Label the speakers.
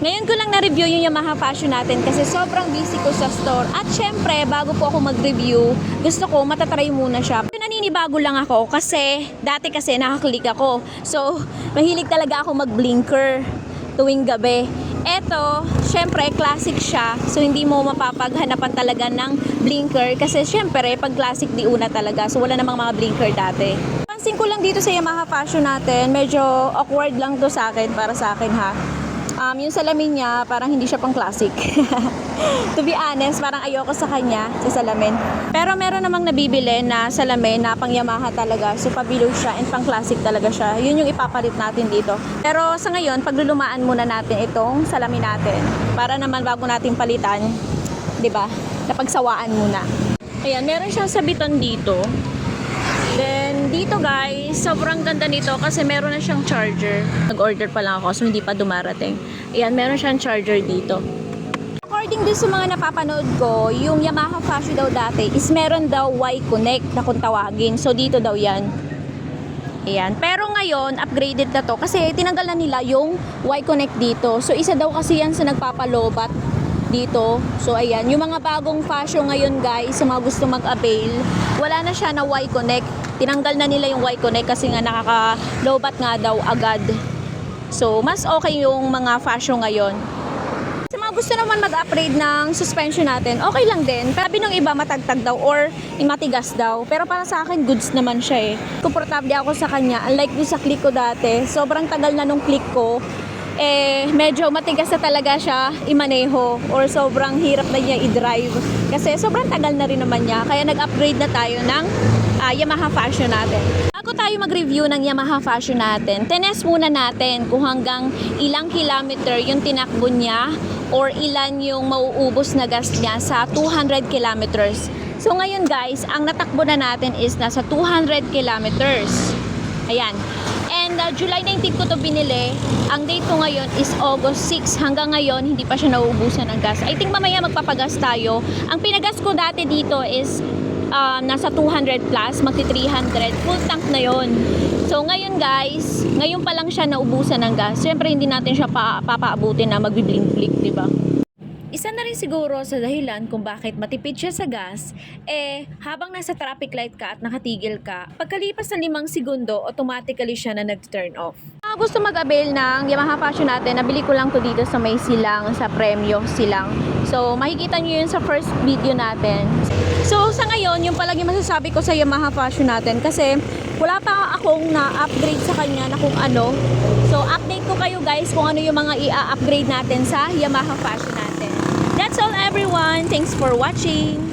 Speaker 1: Ngayon ko lang na-review yung Yamaha Passion natin kasi sobrang busy ko sa store. At syempre, bago po ako mag-review, gusto ko matatry muna siya. Naninibago lang ako kasi dati kasi nakaklik ako. So, mahilig talaga ako mag-blinker tuwing gabi. Eto, syempre, classic siya. So, hindi mo mapapaghanapan talaga ng blinker kasi syempre, pag classic di una talaga. So, wala namang mga blinker dati. Pansin ko lang dito sa Yamaha Passion natin, medyo awkward lang to sa akin, para sa akin ha. Um, yung salamin niya, parang hindi siya pang classic. to be honest, parang ayoko sa kanya, sa salamin. Pero meron namang nabibili na salamin na pang Yamaha talaga. So, pabilog siya and pang classic talaga siya. Yun yung ipapalit natin dito. Pero sa ngayon, paglulumaan muna natin itong salamin natin. Para naman bago natin palitan, 'di ba? Napagsawaan muna. Ayan, meron siyang sabitan dito. Dito guys, sobrang ganda nito kasi meron na siyang charger. Nag-order pa lang ako so hindi pa dumarating. Ayan, meron siyang charger dito. According din sa mga napapanood ko, yung Yamaha Fashion daw dati is meron daw Y-Connect na kung tawagin. So, dito daw yan. Ayan. Pero ngayon, upgraded na to kasi tinanggal na nila yung Y-Connect dito. So, isa daw kasi yan sa nagpapalobat dito. So, ayan. Yung mga bagong fashion ngayon, guys, sa mga gusto mag-avail, wala na siya na Y-Connect. Tinanggal na nila yung Y-Connect kasi nga nakaka-lobat nga daw agad. So, mas okay yung mga fashion ngayon. Sa mga gusto naman mag-upgrade ng suspension natin, okay lang din. Sabi ng iba matagtag daw or matigas daw. Pero para sa akin, goods naman siya eh. Komportable ako sa kanya. Unlike yung sa click ko dati, sobrang tagal na nung click ko. Eh, medyo matigas na talaga siya imaneho or sobrang hirap na niya i-drive. Kasi sobrang tagal na rin naman niya. Kaya nag-upgrade na tayo ng ah, Yamaha Fashion natin. Bago tayo mag-review ng Yamaha Fashion natin, test muna natin kung hanggang ilang kilometer yung tinakbo niya or ilan yung mauubos na gas niya sa 200 kilometers. So ngayon guys, ang natakbo na natin is nasa 200 kilometers. Ayan. And uh, July 19 ko to binili. Ang date ko ngayon is August 6. Hanggang ngayon, hindi pa siya nauubusan ng gas. I think mamaya magpapagas tayo. Ang pinagas ko dati dito is um, nasa 200 plus, magti 300. Full tank na yon. So ngayon guys, ngayon pa lang siya naubusan ng gas. Siyempre hindi natin siya pa papaabutin na magbiblink-blink, di ba? Isa na rin siguro sa dahilan kung bakit matipid siya sa gas, eh habang nasa traffic light ka at nakatigil ka, pagkalipas ng limang segundo, automatically siya na nag-turn off. Mga gusto mag-avail ng Yamaha Passion natin, nabili ko lang to dito sa may silang, sa premyo silang. So makikita nyo yun sa first video natin. So sa ngayon, yung palagi masasabi ko sa Yamaha Passion natin kasi wala pa akong na-upgrade sa kanya na kung ano. So update ko kayo guys kung ano yung mga i-upgrade natin sa Yamaha Fashion natin. That's all everyone. Thanks for watching.